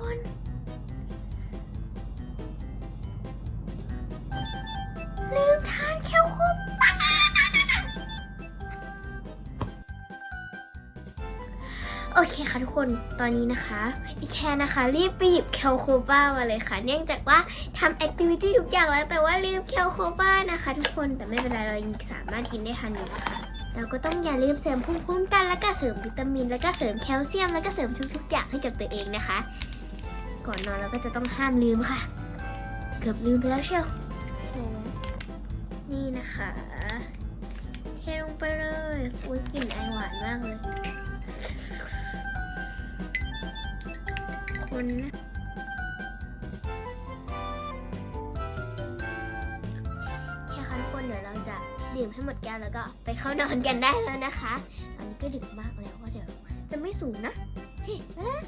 คนลืมทานแคลคุมโอเคค่ะทุกคนตอนนี้นะคะอีแคนนะคะ รีบไปหยิบแคลคูบ้ามาเลยค่ะ เนื่องจากว่าทำแอคทิวิตี้ทุกอย่างแล้วแต่ว่าลืมแคลคูบ้านะคะ ทุกคนแต่ไม่เป็นไรเรายังสามารถกินได้ทันอยู่นะคะเราก็ต้องอย่าลืมเสริมภูมิคุ้มกัน แล้วก็เสริมวิตามิน แล้วก็เสริมแคลเซียม แล้วก็เสริมทุกๆอย่างให้กับตัวเองนะคะ ก่อนนอนเราก็จะต้องห้ามลืมค่ะ เกือบลืมไปแล้วเชียวโอ้นี่นะคะเทลงไปเลยอุ้ยกลิ่นไอหวานมากเลยคนนะแค่ค่ะทุกคนเดี๋ยวเราจะดื่มให้หมดแก้วแล้วก็ไปเข้านอนกันได้แล้วนะคะตอนนี้ก็ดึกมากแล้วว่าเดี๋ยวจะไม่สูงนะ เฮ้ยไปนะ